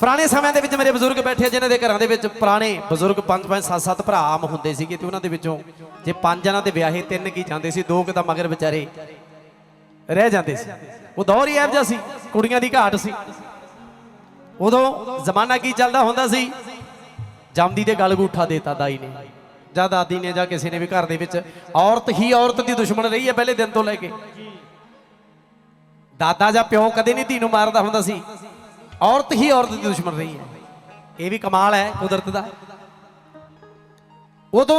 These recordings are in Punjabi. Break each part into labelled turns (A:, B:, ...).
A: ਪੁਰਾਣੇ ਸਮਿਆਂ ਦੇ ਵਿੱਚ ਮੇਰੇ ਬਜ਼ੁਰਗ ਬੈਠੇ ਜਿਨ੍ਹਾਂ ਦੇ ਘਰਾਂ ਦੇ ਵਿੱਚ ਪੁਰਾਣੇ ਬਜ਼ੁਰਗ ਪੰਜ ਪੰਜ, ਸੱਤ ਸੱਤ ਭਰਾ ਆਮ ਹੁੰਦੇ ਸੀਗੇ ਤੇ ਉਹਨਾਂ ਦੇ ਵਿੱਚੋਂ ਜੇ ਪੰਜ ਜਣਾਂ ਦੇ ਵਿਆਹੇ ਤਿੰਨ ਕੀ ਜਾਂਦੇ ਸੀ, ਦੋ ਕੁ ਤਾਂ ਮਗਰ ਵਿਚਾਰੇ ਰਹਿ ਜਾਂਦੇ ਸੀ। ਉਹ ਦੌਰ ਹੀ ਇਹੋ ਜਿਹਾ ਸੀ, ਕੁੜੀਆਂ ਦੀ ਘਾਟ ਸੀ। ਉਦੋਂ ਜ਼ਮਾਨਾ ਕੀ ਚੱਲਦਾ ਹੁੰਦਾ ਸੀ? ਜੰਮਦੀ ਦੇ ਗਲ ਗੂਠਾ ਦੇਤਾ ਦਾਈ ਨੇ। ਜਾਂ ਦਾਦੀ ਨੇ ਜਾਂ ਕਿਸੇ ਨੇ ਵੀ ਘਰ ਦੇ ਵਿੱਚ ਔਰਤ ਹੀ ਔਰਤ ਦੀ ਦੁਸ਼ਮਣ ਰਹੀ ਹੈ ਪਹਿਲੇ ਦਿਨ ਤੋਂ ਲੈ ਕੇ। ਦਾਦਾ ਜਾਂ ਪਿਓ ਕਦੇ ਨਹੀਂ ਧੀ ਨੂੰ ਮਾਰਦਾ ਹੁੰਦਾ ਸੀ। ਔਰਤ ਹੀ ਔਰਤ ਦੀ ਦੁਸ਼ਮਣ ਰਹੀ ਹੈ। ਇਹ ਵੀ ਕਮਾਲ ਹੈ ਕੁਦਰਤ ਦਾ। ਉਦੋਂ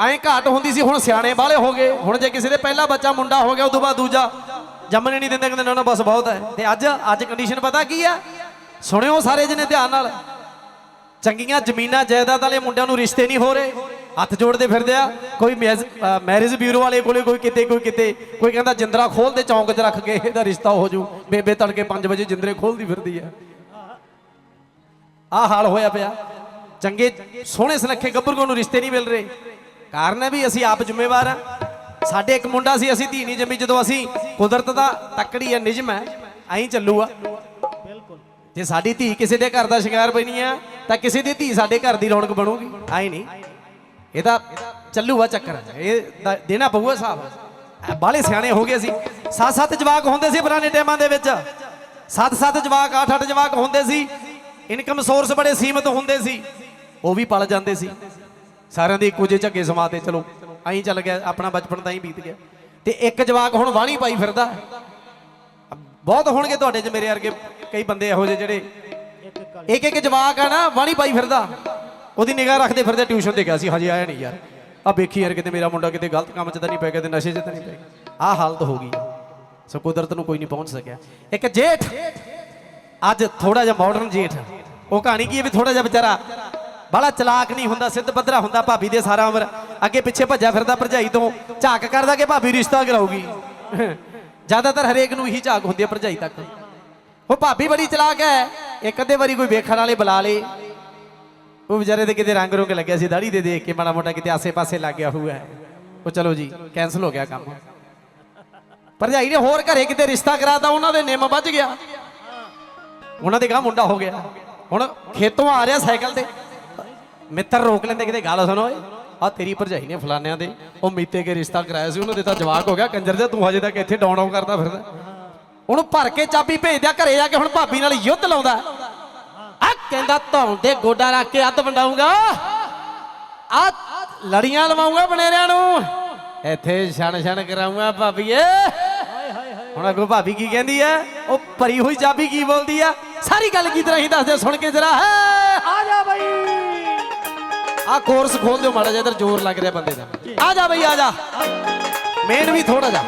A: ਐਂ ਘਾਟ ਹੁੰਦੀ ਸੀ, ਹੁਣ ਸਿਆਣੇ ਬਾਲੇ ਹੋ ਗਏ। ਹੁਣ ਜੇ ਕਿਸੇ ਦੇ ਪਹਿਲਾ ਬੱਚਾ ਮੁੰਡਾ ਹੋ ਗਿਆ, ਉਦੋਂ ਬਾਅਦ ਦੂਜਾ ਜੰਮਣੇ ਨਹੀਂ ਦਿੰਦੇ, ਕਹਿੰਦੇ ਨਾ ਨਾ, ਬਸ ਬਹੁਤ ਹੈ। ਤੇ ਅੱਜ ਅੱਜ ਕੰਡੀਸ਼ਨ ਪਤਾ ਕੀ ਆ ਸੁਣਿਓ ਸਾਰੇ ਜਣੇ ਧਿਆਨ ਨਾਲ। ਚੰਗੀਆਂ ਜ਼ਮੀਨਾਂ, ਜਾਇਦਾਦ ਵਾਲੇ ਮੁੰਡਿਆਂ ਨੂੰ ਰਿਸ਼ਤੇ ਨਹੀਂ ਹੋ ਰਹੇ। ਹੱਥ ਜੋੜਦੇ ਫਿਰਦੇ ਆ। ਕੋਈ ਮੈਰਿਜ ਬਿਊਰੋ ਵਾਲੇ ਕੋਲੇ ਕੋਈ ਕਿਤੇ ਕੋਈ ਕਿਤੇ, ਕੋਈ ਕਹਿੰਦਾ ਜਿੰਦਰਾ ਖੋਲਦੇ, ਚੌਂਕ 'ਚ ਰੱਖ ਕੇ ਇਹਦਾ ਰਿਸ਼ਤਾ ਹੋ ਜੂ। ਬੇਬੇ ਤੜਕੇ 5 ਵਜੇ ਜਿੰਦਰੇ ਖੋਲਦੀ ਫਿਰਦੀ ਆ ਆਹ ਹਾਲ ਹੋਇਆ ਪਿਆ। ਚੰਗੇ ਸੋਹਣੇ ਸੁਨੱਖੇ ਗੱਭਰੂਆਂ ਨੂੰ ਰਿਸ਼ਤੇ ਨਹੀਂ ਮਿਲ ਰਹੇ। ਕਾਰਨ ਹੈ ਵੀ ਅਸੀਂ ਆਪ ਜ਼ਿੰਮੇਵਾਰ ਆ ਸਾਡੇ ਇੱਕ ਮੁੰਡਾ ਸੀ ਅਸੀਂ ਧੀ ਨਹੀਂ ਜੰਮੀ। ਜਦੋਂ ਅਸੀਂ ਕੁਦਰਤ ਦਾ ਤੱਕੜੀ ਹੈ ਨਿਜਮ ਹੈ ਐਂ ਚੱਲੂਗਾ। ਜੇ ਸਾਡੀ ਧੀ ਕਿਸੇ ਦੇ ਘਰ ਦਾ ਸ਼ਿੰਗਾਰ ਬਣੀ ਆ ਤਾਂ ਕਿਸੇ ਦੀ ਧੀ ਸਾਡੇ ਘਰ ਦੀ ਰੌਣਕ ਬਣੂਗੀ। ਆਈ ਨਹੀਂ। ਇਹ ਤਾਂ ਚੱਲੂਗਾ ਚੱਕਰ। ਇਹ ਦੇਣਾ ਪਊਗਾ ਹਿਸਾਬ। ਬਾਲੇ ਸਿਆਣੇ ਹੋ ਗਏ ਸੀ ਸੱਤ ਸੱਤ ਜਵਾਕ ਹੁੰਦੇ ਸੀ ਪੁਰਾਣੇ ਟਾਈਮਾਂ ਦੇ ਵਿੱਚ। ਸੱਤ ਸੱਤ ਜਵਾਕ ਅੱਠ ਅੱਠ ਜਵਾਕ ਹੁੰਦੇ ਸੀ। ਇਨਕਮ ਸੋਰਸ ਬੜੇ ਸੀਮਤ ਹੁੰਦੇ ਸੀ। ਉਹ ਵੀ ਪਲ ਜਾਂਦੇ ਸੀ। ਸਾਰਿਆਂ ਦੇ ਇੱਕੋ ਜਿਹੇ ਝੱਗੇ ਸਮਾਤੇ ਚਲੋ, ਐਂ ਚੱਲ ਗਿਆ, ਆਪਣਾ ਬਚਪਨ ਤਾਂ ਹੀ ਬੀਤ ਗਿਆ। ਤੇ ਇੱਕ ਜਵਾਕ ਹੁਣ ਵਾਣੀ ਪਾਈ ਫਿਰਦਾ। ਬਹੁਤ ਹੋਣਗੇ ਤੁਹਾਡੇ 'ਚ ਮੇਰੇ ਵਰਗੇ ਕਈ ਬੰਦੇ ਇਹੋ ਜਿਹੇ ਜਿਹੜੇ। ਇੱਕ ਇੱਕ ਜਵਾਕ ਆ ਨਾ ਵਾਣੀ ਪਾਈ ਫਿਰਦਾ। ਉਹਦੀ ਨਿਗਾਹ ਰੱਖਦੇ ਫਿਰਦੇ ਟਿਊਸ਼ਨ ਤੇ ਗਿਆ ਸੀ, ਹਜੇ ਆਇਆ ਨਹੀਂ ਯਾਰ। ਆ ਵੇਖੀ ਯਾਰ ਕਿਤੇ ਮੇਰਾ ਮੁੰਡਾ ਕਿਤੇ ਗਲਤ ਕੰਮ 'ਚ ਤਾਂ ਨਹੀਂ ਪੈ ਗਿਆ, ਤੇ ਨਸ਼ੇ 'ਚ ਤਾਂ ਨਹੀਂ ਪੈ ਗਿਆ। ਆਹ ਹਾਲਤ ਹੋ ਗਈ। ਸੋ ਕੁਦਰਤ ਨੂੰ ਕੋਈ ਨਹੀਂ ਪਹੁੰਚ ਸਕਿਆ। ਇੱਕ ਜੇਠ ਅੱਜ ਥੋੜਾ ਜਿਹਾ ਮਾਡਰਨ ਜੇਠ। ਉਹ ਕਹਾਣੀ ਕੀ ਹੈ ਵੀ ਥੋੜਾ ਜਿਹਾ ਵਿਚਾਰਾ ਬੜਾ ਚਲਾਕ ਨਹੀਂ ਹੁੰਦਾ, ਸਿੱਧ ਪੱਧਰਾ ਹੁੰਦਾ ਭਾਬੀ ਦੇ ਸਾਰਾ ਉਮਰ। ਅੱਗੇ ਪਿੱਛੇ ਭੱਜਿਆ ਫਿਰਦਾ ਭਰਜਾਈ ਤੋਂ, ਝਾਕ ਕਰਦਾ ਕਿ ਭਾਬੀ ਰਿਸ਼ਤਾ ਕਰਾਊਗੀ। ਜ਼ਿਆਦਾਤਰ ਹਰੇਕ ਨੂੰ ਇਹੀ ਝਾਕ ਹੁੰਦੀ ਹੈ ਭਰਜਾਈ ਤੱਕ। ਉਹ ਭਾਬੀ ਬੜੀ ਚਲਾਕ ਹੈ, ਇੱਕ ਅੱਧੇ ਵਾਰੀ ਕੋਈ ਵੇਖਣ ਵਾਲੇ ਬੁਲਾ ਲੇ। ਉਹ ਵਿਚਾਰੇ ਦੇ ਕਿਤੇ ਰੰਗ ਰੁੰਗ ਲੱਗਿਆ ਸੀ ਦਾੜੀ ਦੇ ਦੇਖ ਕੇ ਮਾੜਾ ਮੋਟਾ ਕਿਤੇ ਆਸੇ-ਪਾਸੇ ਲੱਗ ਗਿਆ ਹੋਊਗਾ। ਉਹ ਚਲੋ ਜੀ ਕੈਨਸਲ ਹੋ ਗਿਆ ਕੰਮ। ਭਰਜਾਈ ਨੇ ਹੋਰ ਘਰੇ ਕਿਤੇ ਰਿਸ਼ਤਾ ਕਰਾਤਾ, ਉਹਨਾਂ ਦੇ ਨਿੰਮ ਵੱਜ ਗਿਆ। ਉਹਨਾਂ ਦੇ ਗਾਂ ਮੁੰਡਾ ਹੋ ਗਿਆ। ਹੁਣ ਖੇਤੋਂ ਆ ਰਿਹਾ ਸਾਈਕਲ ਤੇ। ਮਿੱਤਰ ਰੋਕ ਲੈਂਦੇ, ਕਿਤੇ ਗੱਲ ਸੁਣੋ ਓਏ। ਆ ਤੇਰੀ ਭਰਜਾਈ ਨੇ ਫਲਾਨਿਆਂ ਦੇ। ਉਹ ਮੀਤੇ ਕੇ ਰਿਸ਼ਤਾ ਕਰਾਇਆ ਸੀ, ਉਹਨਾਂ ਦੇ ਤਾਂ ਜਵਾਕ ਹੋ ਗਿਆ। ਕੰਜਰ ਜਿਹਾ, ਤੂੰ ਹਜੇ ਤੱਕ ਇੱਥੇ ਡਾਊਨ ਆਊ ਕਰਦਾ ਫਿਰਦਾ। ਉਹਨੂੰ ਭਰ ਕੇ ਚਾਬੀ ਭੇਜ ਦਿਆ ਘਰੇ ਜਾ ਕੇ ਹੁਣ ਭਾਬੀ ਨਾਲ ਯੁੱਧ ਲਾਉਂਦਾ। ਆ ਕਹਿੰਦਾ ਧੌਣ ਦੇ ਗੋਡਾ ਰੱਖ ਕੇ ਅੱਧ ਵੰਡਾਉਂਗਾ ਆ ਲੜੀਆਂ ਲਵਾਉਂਗਾ ਬਨੇਰਿਆਂ ਨੂੰ। ਇੱਥੇ ਛਣ ਛਣ ਕਰਾਉਂਗਾ ਭਾਬੀਏ ਹੁਣ ਅੱਗੋਂ ਭਾਬੀ ਕੀ ਕਹਿੰਦੀ ਐ ਉਹ ਭਰੀ ਹੋਈ ਚਾਬੀ ਕੀ ਬੋਲਦੀ ਆ ਸਾਰੀ ਗੱਲ ਕੀ ਤਰ੍ਹਾਂ ਹੀ ਦੱਸਦੇ ਸੁਣ ਕੇ ਜਰਾ
B: ਆ ਜਾ ਬਈ।
A: ਆ ਕੋਰਸ ਖੋਲ ਦਿਓ ਮਾੜਾ ਜਿਹਾ ਇਧਰ ਜ਼ੋਰ ਲੱਗ ਰਿਹਾ ਬੰਦੇ ਦਾ। ਆ ਜਾ ਬਈ ਆ ਜਾ। ਮੇਨ ਵੀ ਥੋੜਾ ਜਾ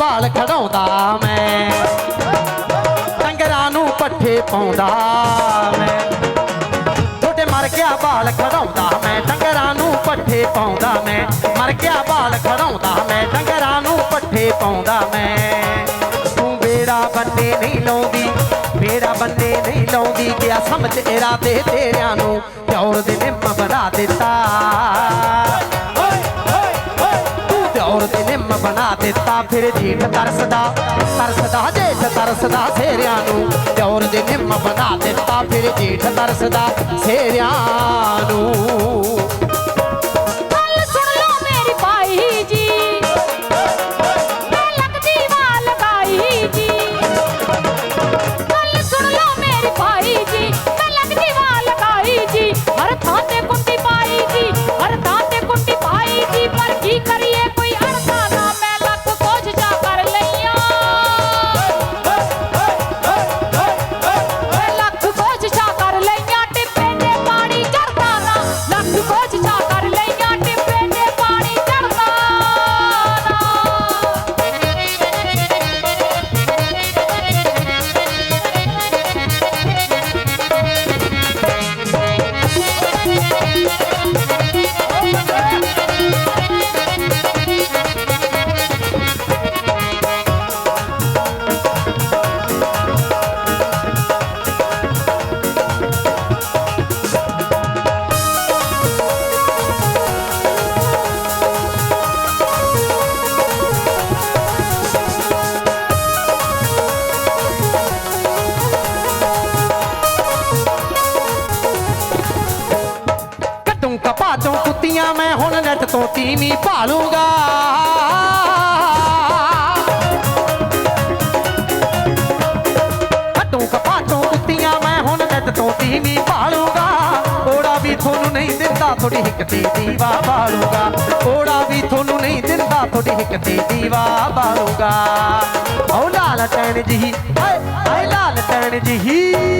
B: ਮਰ
A: ਖੜਾਉਂਦਾ ਮੈਂ। ਡੰਗਰਾਂ ਨੂੰ ਪੱਠੇ ਪਾਉਂਦਾ ਮੈਂ। ਤੁਹਾਡੇ ਮਰ ਗਿਆ ਬਾਲ ਖੜਾਉਂਦਾ ਮੈਂ। ਡੰਗਰਾਂ ਨੂੰ ਪੱਠੇ ਪਾਉਂਦਾ ਮੈਂ। ਮਰ ਗਿਆ ਬਾਲ ਖੜਾਉਂਦਾ ਮੈਂ। ਡੰਗਰਾਂ ਨੂੰ ਪੱਠੇ ਪਾਉਂਦਾ ਮੈਂ। ਤੂੰ ਬੇੜਾ ਬੰਦੇ ਨਹੀਂ ਲਾਉਂਦੀ, ਬੇੜਾ ਬੰਦੇ ਨਹੀਂ ਲਾਉਂਦੀ। ਗਿਆ ਸਮਝ ਇਰਾਦੇ ਤੇਰਿਆਂ ਨੂੰ? ਪਿਓਰ ਦੇ ਨਿੰਮ ਬਣਾ ਦਿੱਤਾ। ਤੂੰ ਦਿਉਰ ਨਿੰਮ ਬਣਾ ਦਿੱਤਾ, ਫਿਰ ਜੀਠ ਤਰਸਦਾ ਤਰਸਦਾ ਜੇਠ ਤਰਸਦਾ ਸੇਰਿਆਂ ਨੂੰ ਔਰ ਦੇ ਨਿੰਮ ਬਣਾ ਦਿੱਤਾ, ਫਿਰ ਜੀਠ ਤਰਸਦਾ ਸੇਰਿਆਂ ਨੂੰ। ਹੁਣ ਨੈਟ ਤੋਂ ਤੀਵੀਂ ਭਾਲੂਗਾ। ਕੱਟੂ ਕਪਾ ਕੁੱਤੀਆਂ ਮੈਂ ਹੁਣ ਨੈਟ ਤੋਂ ਤੀਵੀਂ ਭਾਲੂਗਾ। ਕੋੜਾ ਵੀ ਤੁਹਾਨੂੰ ਨਹੀਂ ਦਿੰਦਾ ਤੁਹਾਡੀ ਹਿੱਕ ਤੇ ਦੀਵਾ ਬਾਲੂਗਾ। ਕੋੜਾ ਵੀ ਤੁਹਾਨੂੰ ਨਹੀਂ ਦਿੰਦਾ ਤੁਹਾਡੀ ਹਿੱਕ ਤੇ ਦੀਵਾ ਬਾਲੂਗਾ। ਓ ਲਾਲ ਟੈਣ ਜੀ ਹਾਏ ਹਾਏ ਲਾਲ ਟੈਣ ਜੀ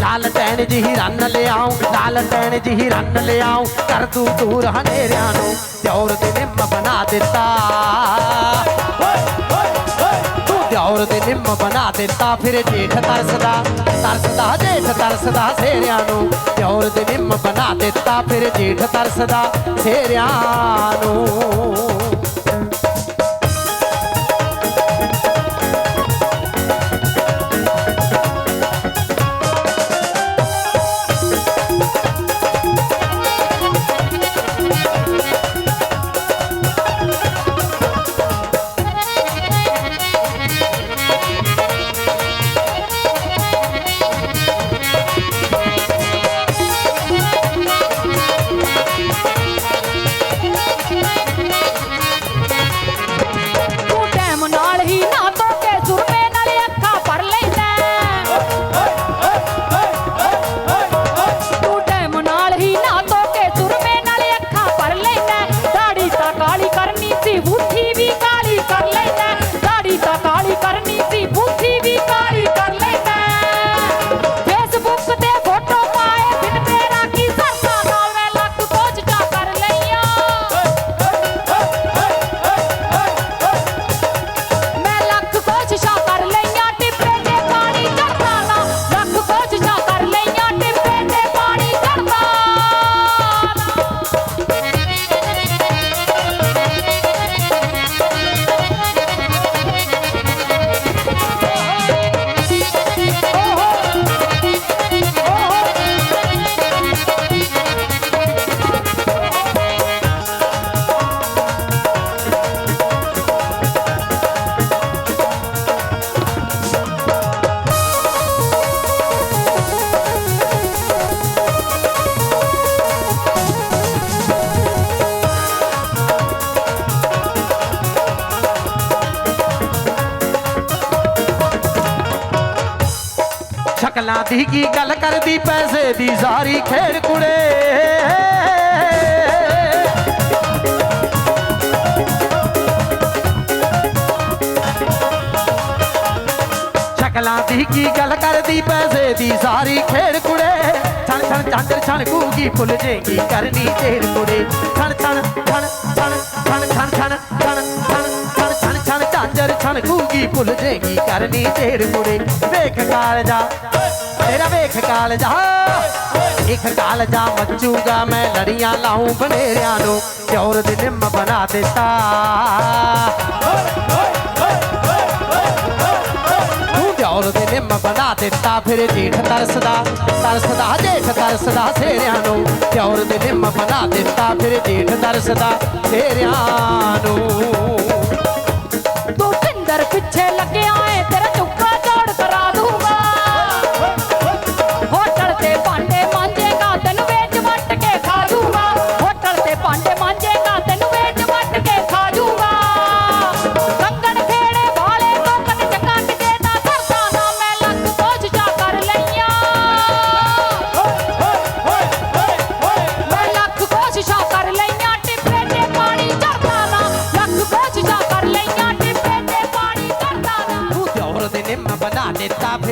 A: ਲਾਲ ਟੈਣ ਜੀ ਰੰਨ ਲਿਆਉ, ਲਾਲ ਟੈਣ ਜੀ ਰੰਨ ਲਿਆਉ, ਕਰ ਤੂੰ ਦੂਰ ਹਨੇਰਿਆਂ ਨੂੰ ਚੌਰ ਦੇ ਨਿੰਮ ਬਣਾ ਦਿੱਤਾ। ਤੂੰ ਦਿਉਰ ਦੇ ਨਿੰਮ ਬਣਾ ਦਿੱਤਾ, ਫਿਰ ਜੇਠ ਤਰਸਦਾ ਤਰਸਦਾ, ਜੇਠ ਤਰਸਦਾ ਸੇਰਿਆਂ ਨੂੰ ਦਿਉਰ ਦੇ ਨਿੰਮ ਬਣਾ ਦਿੱਤਾ, ਫਿਰ ਜੇਠ ਤਰਸਦਾ ਸੇਰਿਆਂ ਨੂੰ। ਸ਼ਕਲਾਂ ਦੀ ਕੀ ਗੱਲ ਕਰਦੀ? ਪੈਸੇ ਦੀ ਸਾਰੀ ਖੇਡ ਕੁੜੇ। ਸ਼ਕਲਾਂ ਦੀ ਕੀ ਗੱਲ ਕਰਦੀ? ਪੈਸੇ ਦੀ ਸਾਰੀ ਖੇਡ ਕੁੜੇ। ਛਣ ਛਣ ਚਾਂਦਰ ਛਣ ਕੂਗੀ ਫੁੱਲ ਜੇਗੀ ਕਰਨੀ ਤੇਰ ਕੁੜੇ। ਛਣ ਛਣ ਛਣ ਛਣ ਛਣ ਛਣ ਛਣ ਛਣ छन छनकूँगी फुल देगी करनी टेढ़ मुड़े। देख काल जा तेरा देख काल जा एक काल जा मचूगा मैं लड़िया लाऊं बनेरिया नो और दिन बना देता और दिन बना देता फिर जेठ तरसदा तरसदा, जेठ तरसदा सेरिया नो और दिन बना देता फिर जेठ तरसदा सेरिया नो।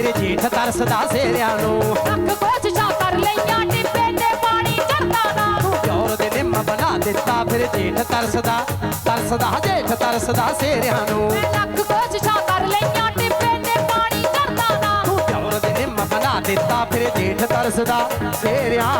A: ਫਿਰ ਜੇਠ ਤਰਸਦਾ ਸੇਰਿਆਂ ਨੂੰ।
C: ਲੱਖ ਕੋਸ਼ਿਸ਼ਾਂ ਕਰ ਲਈਆਂ ਟਿੱਪੇ ਤੇ ਪਾਣੀ ਚੜਦਾ ਨਾ
A: ਦਿਉਰ ਦੇ ਨਿੰਮ ਬਣਾ ਦਿੱਤਾ ਫਿਰ ਜੇਠ ਤਰਸਦਾ ਤਰਸਦਾ ਜੇਠ ਤਰਸਦਾ ਸੇਰਿਆਂ ਨੂੰ।
C: ਲੱਖ ਕੋਸ਼ਿਸ਼ਾਂ ਕਰ ਲਈਆਂ ਟਿੱਪੇ ਤੇ ਪਾਣੀ ਚੜਦਾ ਨਾ
A: ਦਿਉਰ ਦੇ ਨਿੰਮ ਬਣਾ ਦਿੱਤਾ ਫਿਰ ਜੇਠ ਤਰਸਦਾ ਸੇਰਿਆਂ